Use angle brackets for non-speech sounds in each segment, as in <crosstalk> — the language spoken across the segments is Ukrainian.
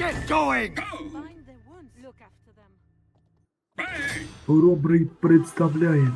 Get going! Bind their wounds. Look after them. Хоробрий представляє.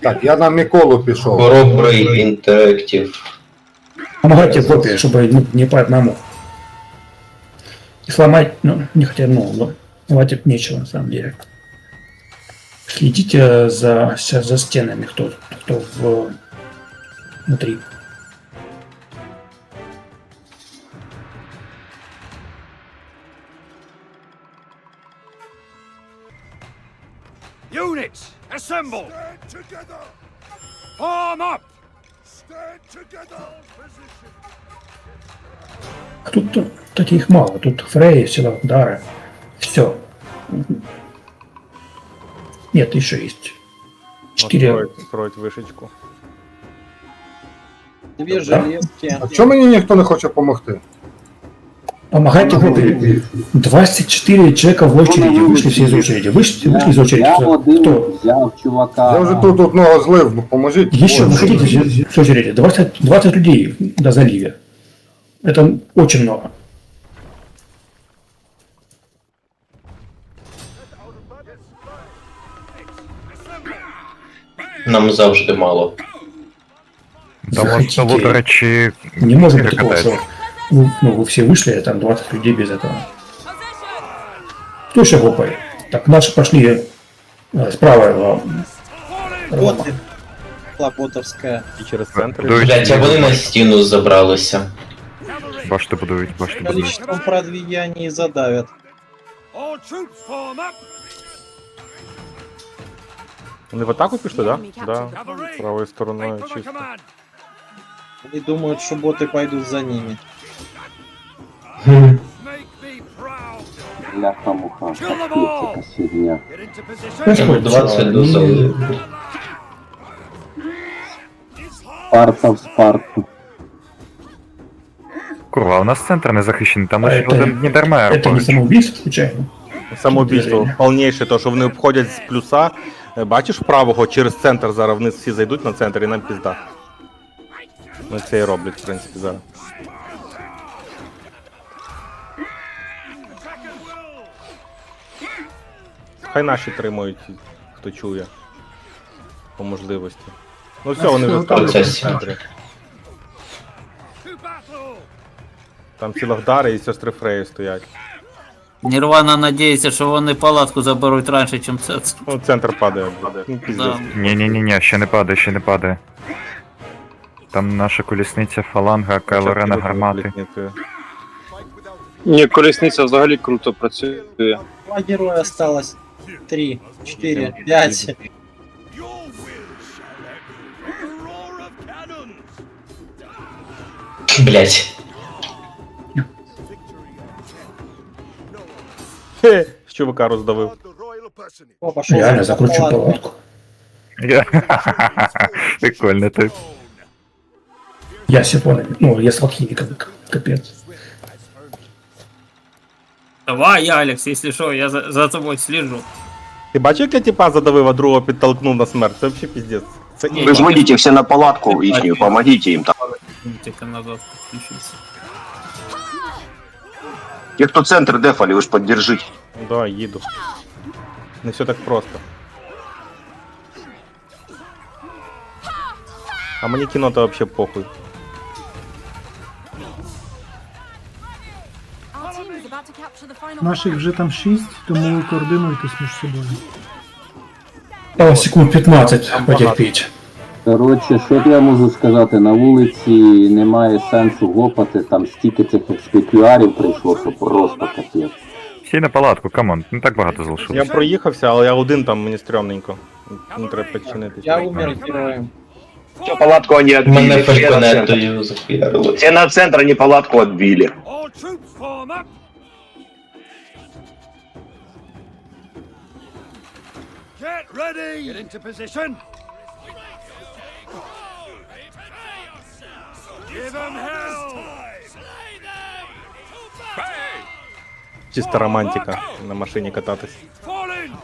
Так, я на Миколу пішов. Хоробрий інтерактив. Помогайте копии, чтобы ну, не по одному. И сломать, ну, не хотя, ну, но хватит нечего, на самом деле. Следите за, сейчас за стенами, кто, кто в, внутри. Assemble! Form up! А тут э, таких мало. Тут Фрей, сила удара. Все. Нет, еще есть. Четыре. Строить, строить вишечку. Две железки. А чому мені ніхто не хоче допомогти? Помогайте копии. 24 человека в очереди. Вышли все из очереди. Вышли, вышли из очереди. Я Кто? один Кто? взяв чувака. Я вже тут одного злив, ну поможіть. Еще Ой, выходите из из очереди. 20, 20 людей до заливе. Это очень много. Нам завжди мало. Да у вас село, до речі, Не может быть такого, перекатається. что вы, ну, вы все вышли, а там 20 людей без этого. Кто еще гопает? Так, наши пошли э, справа. э, Рома. Боти. Лапотовська. І через центр. Дують. Блять, а вони на стіну забралися. Башти будують, башти будують. Количеством продвиганий задавят. All troops form up! Вони в атаку пішли, да? Да. Cavalry! Правою стороною Wait for my чисто. command! Они думают, что боты пойдут за ними. Фигня. Get into position! Происходит, 20 до они- Спарта в Спарту. Курва, у нас центр не захищений, там А лише это- один Нідермеєр Это не самоубийство случайно? Самоубійство. Повніше, то, що вони обходять з плюса. Е, Бачиш правого через центр зараз вниз всі зайдуть на центр і нам пізда. Вони це і роблять, в принципі, зараз. Хай наші тримають, хто чує. По можливості. Ну все, вони вже стали в центрі. Там Сілагдари і сестри Фреї стоять. Нірвана надіється, що вони палатку заберуть раніше, ніж це. Ну, центр падає. Ну, піздець. Да. Ні-ні-ні, ще не падає, ще не падає. Там наша колісниця, фаланга, Кайлорена, гармати. Ні, колісниця взагалі круто працює. Два героя осталось. Три, четыре, пять. Блять. З чувака роздавив. О, пошел Реально, за закручу палатку. палатку. <laughs> Прикольно ти. Я сифонами. Ну, я с алхимиком. Капец. Давай, я, Алекс, якщо що, я за, за тобою сліжу. Ти бачив, як я типа задавив, а другого підтолкнув на смерть? Це взагалі піздець. Це Ні, і- ні. выйдите все на палатку ихнюю, помогите им там. Тільки назад підключився. Те, кто центр дефали, вы ж поддержите. Да, їду. Не все так просто. А мені кіно то вообще похуй. Наших вже там шість, тому координуйтесь між собою. А, секунд 15 Там потерпеть. Коротше, що я можу сказати, на вулиці немає сенсу гопати, там стільки цих експекюарів прийшло, що просто капець. Всі на палатку, камон, не так багато Я залишилось. проїхався, але я один там мені стрьомненько. Не треба підчинитися. Я умер героєм. Все, палатку они отбили. Мене Все на центр. Все на центр, они палатку отбили. ready! Get into position! Give them hell! Чиста романтика на машині кататись. Fall in!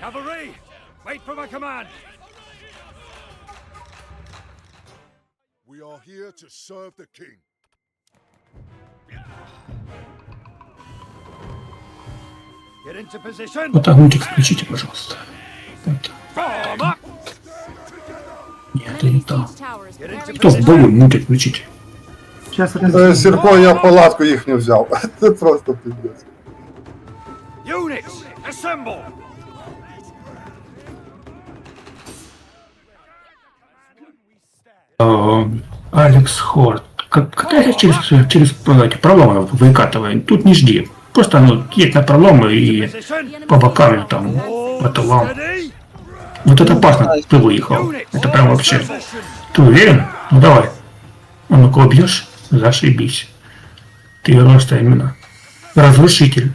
Cavalry! Wait for my command! We are here to serve the king. Get into position. Вот огнутик включите, пожалуйста. Вот. Form up. Нет, это не то. Siege tower is Get into very Кто в бою мутик включите? Зараз Е, один Сірко, я палатку їхню взяв. <laughs> Це просто піздець. Units, assemble. Э, Алекс Хорт. Как, какая через, через э, эти проломы выкатываем? Тут не жди. Просто ну, едь на проломы и Position. по бокам там, по тылам. Steady. Вот это опасно, ты выехал. Units, Это прям вообще. position. Ты уверен? Ну давай. А ну-ка убьешь? Зашибись. Ты просто именно разрушитель.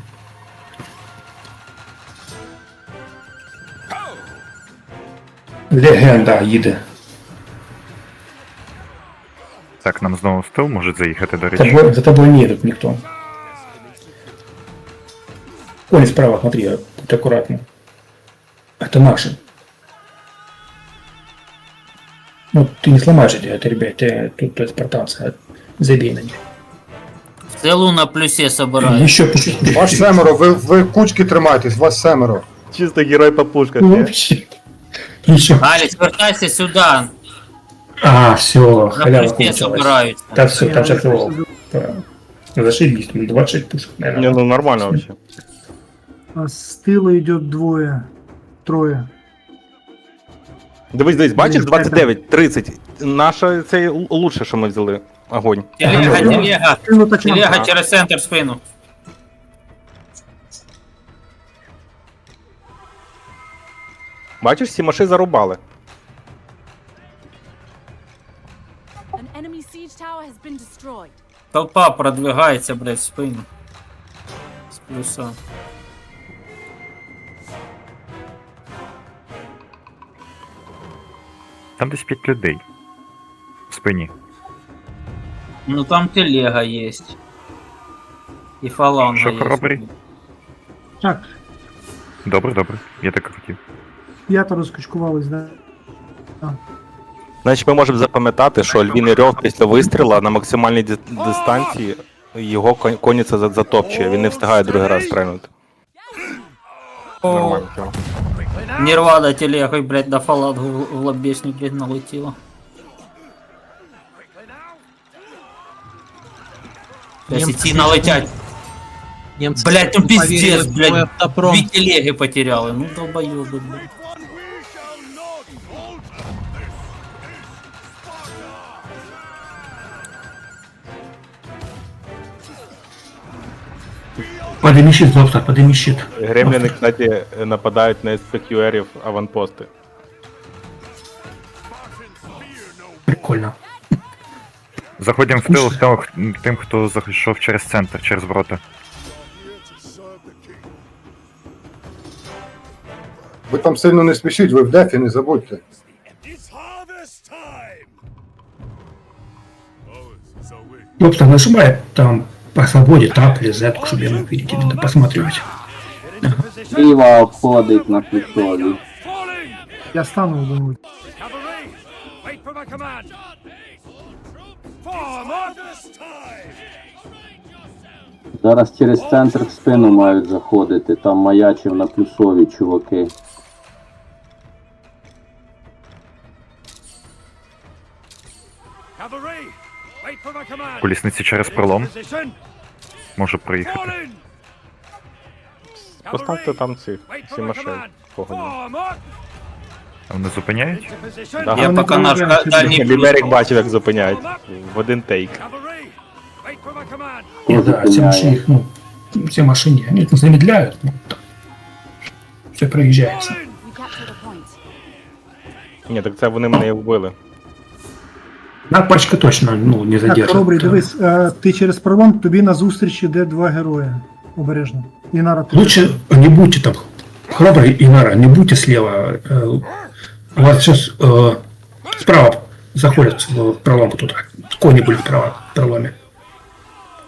Легенда їде. Так, нам знову в тил може заїхати, до За речі. тобой, за тобой не едут никто. Ой, справа, смотри, будь аккуратно. Это наши. Ну, ты не сломаешь эти, это, ребят, э, тут экспортация. Забей на них. Селу на плюсе собирають. Еще пусть. Вас семеро, ви, ви кучки тримайтесь, вас семеро. Чисто герой по пушках. Ну, є. вообще. Еще. Аліс, вертайся сюди. А, все, На халява плюсе кончилась. собирають. Так, все, там сейчас его. Зашибись, ну, 26 пушек, Ні, наверное. ну нормально вообще. А з тила йде двоє. Троє. Дивись, дивись, бачиш Блін, 29, 30. Наша це л- лучше, що ми взяли. Огонь. Телега, телега. Так Телега через центр спину. Бачиш, всі машини зарубали. An enemy siege tower has been destroyed. Толпа продвигається, блядь, в спину. З плюса. Там десь 5 людей. В спині. Ну там телега есть. І фаланга Що, є. Так, Добре, добре. Я так і хотів. п'ятеро скачкувались, да? Значить, ми можемо запам'ятати, що Львіний Рьов після вистріла на максимальній ді- дистанції його кон- коніця за- затопчує. Він не встигає другий раз стрельнути. О, Нормально. тема. Нірвана телегою, блядь, на фалангу в в лобешник, блядь, налетіла. Если ці налетять. Блядь, ну пиздец, блядь. Дві телеги потеряли. Ну долбоёбы, блядь. Подними щит, доктор, подними щит. Гремліни, кстати, нападають на СПQРів аванпости. Прикольно. Заходимо в тил того, тим, хто зайшов через центр, через ворота. Ви там сильно не спішіть, ви в дефі, не забудьте. Harvest нажимай там по свободе тап или Z, чтобы я мог видеть посматривать. Get into обходить на плюсові. Я стану думаю. Зараз через центр в спину мають заходити. Там маячив на плюсові чуваки. Cavalry, wait for my command. Колісниці через Get into пролом position. може проїхати. Falling. Поставте там ці, Wait ці for my машини. command. Погодні. Form up. А Вони зупиняють? Into position. Да. Я Вони поки наш пробують дальній плюс. Ліберик бачив, як зупиняють. В один тейк. Cavalry, wait for my command. Ну да, все машины, их, ну, все машины, они это замедляют, ну, так. Все проезжается. Falling. We capture the point. Ні, так це вони мене і вбили. На пачка точно, ну, не Так, задержит. хоробрий, да. дивись, е, ти через пролом, тобі на зустріч іде два герої. Обережно. Інара, ти Лучше не будьте там, храбрый Инара, не будьте слева. э, У вас сейчас э, справа заходят в пролом туда. Кони были в право- в проломе.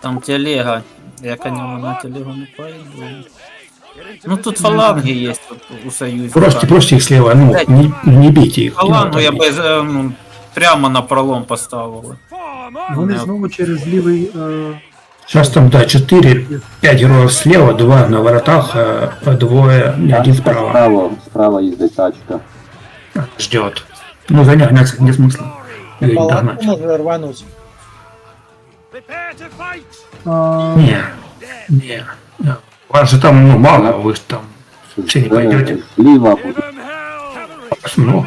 Там телега. Я конем на телегу не поеду. Ну тут фаланги есть тут у союзника. Бросьте, бросьте их слева, ну, не, не бейте их. Фалангу я Ну, би е, ну, прямо на пролом поставили. Form up. Вони Не. знову через лівий, е, Сейчас там, да, 4-5 героев слева, два на воротах, а двое, не, один Тачка справа. справа, справа їздить тачка. Ждет. Ну, за ней гнаться нет смысла. Или догнать. Prepare to fight! А, Не, не. У вас же там, ну, мало, вы же там все не пойдете. Зліва Give them hell! Cavalry, Ну, ready!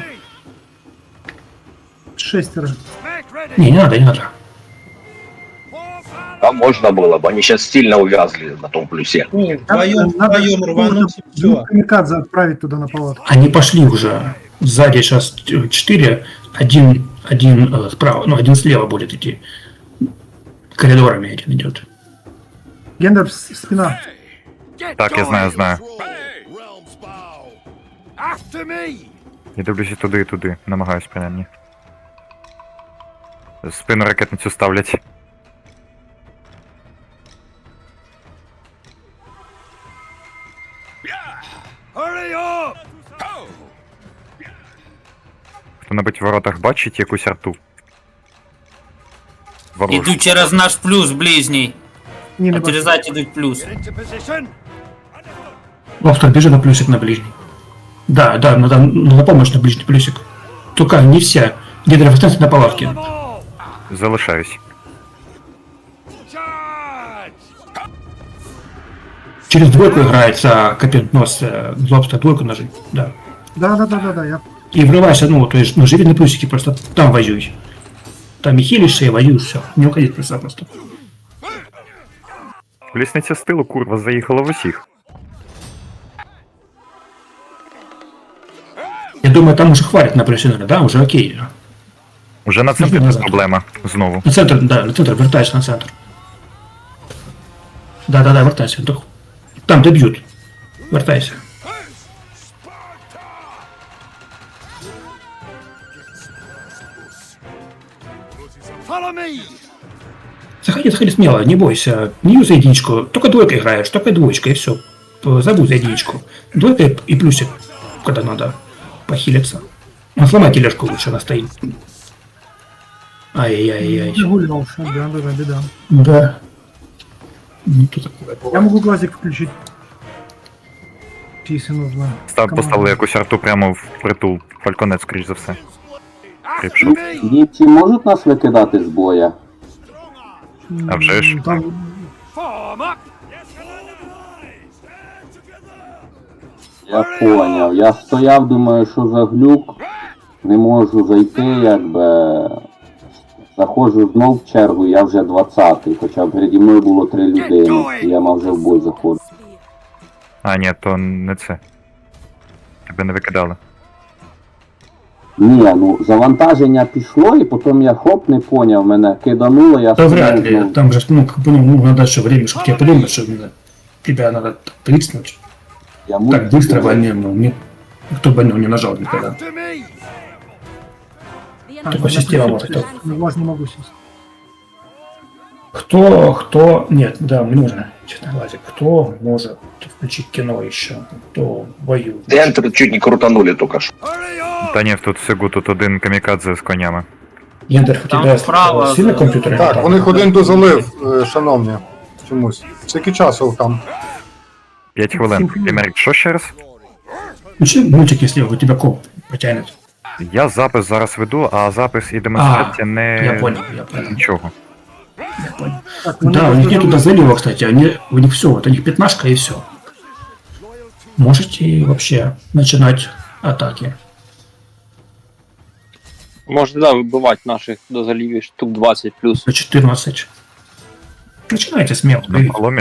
шестеро. Не, не надо, не надо. А можно было бы, они сейчас сильно увязли на том плюсе. Вдвоем, вдвоем рвануть Камикадзе отправить туда на палатку. Они пошли уже. Сзади сейчас 4, один, один э, справа, ну, один слева будет идти. Коридорами один идет. Гендер, спина. Так, я знаю, знаю. After me! Я дивлюся туди і туди, намагаюсь принаймні. Спину ракетницю ставлять. Hurry up! Хто-небудь в воротах бачить якусь арту? Ворожу. Ідуть через наш плюс ближній. Ні, не бачу. Отрізати ідуть плюс. Get into position! Лофтер, бежи на плюсик на ближний. Да, да, надо, надо помощь на ближний плюсик. Только не все. Гидров останься на палатке. Kill them all! Залишаюсь. Charge! Через двойку играется копент нос, э, лобстер двойку нажи. Да. Да, да, да, да, да, я И врывайся, ну, то есть, ну, живи на плюсике, просто там воюй. Там и хилишься, и воюешь, все. Не уходи плюса просто. Колісниця з тилу, курва, заїхала в усіх. Я думаю, там уже хватит на плюсе, да, уже окей. Уже на центрі назад. проблема. Знову. На центр, да, на центр, вертайся на центр. Да, да, да, вертайся. Так, Там добьют. Вертайся. Заходи, заходи смело, не бойся. Не юзай единичку. Только двойка играешь, только двоечка, и все. Забудь за единичку. Двойка и- плюсик, когда надо похилиться. Ну, сломай тележку лучше, она стоит. Ай-яй-яй. гульнул. Да, да, да, беда. Да. Ну, тут такое Я бывает. могу глазик включить. Если нужно. Став, Команда. поставили якусь арту прямо в притул. Фальконет, скоріш за все. After Прийшов. можуть нас викидати з боя? А вже ж. Там Я поняв. Я стояв, думаю, що за глюк. Не можу зайти, якби. Заходжу знов в чергу, я вже 20-й, хоча переді мною було три людини, і я мав вже в бой заходити. А, ні, то не це. Тебе не викидали. Ні, ну завантаження пішло, і потім я хоп, не поняв, мене кидануло, я Да вряд стояв ли. знов. Там же, ну, как бы, ну, надо еще время, чтобы тебе подумать, что именно тебя надо прыснуть. Я Так мусив- быстро больным, ну, не, кто больного не нажал никогда. After me! А, Такой я система может. ну, не могу сесть. Кто, кто, нет, да, мне нужно, честно глазик, кто может включить кино еще, кто воюет. Центр чуть не крутанули только что. Та ні, тут Сигу, тут один камікадзе з конями. Ендер, у Там тебя справа, сильно за- компьютер? Так, у них один дозалив, е, шановні. Чомусь. Скільки часу там? 5 хвилин. Лімерик, що ще раз? Включи мультик, если у тебя комп потянет. Я запис зараз веду, а запис і демонстрація не Я понял, я понял, нічого. я понял. Да, у них нету дозалива, кстати, они, у них все, вот у них пятнашка и все. Можете вообще начинать атаки. Можна да, вибивати наших до залівів штук 20 плюс. За 14. Начинайте смело, боюсь. Ломі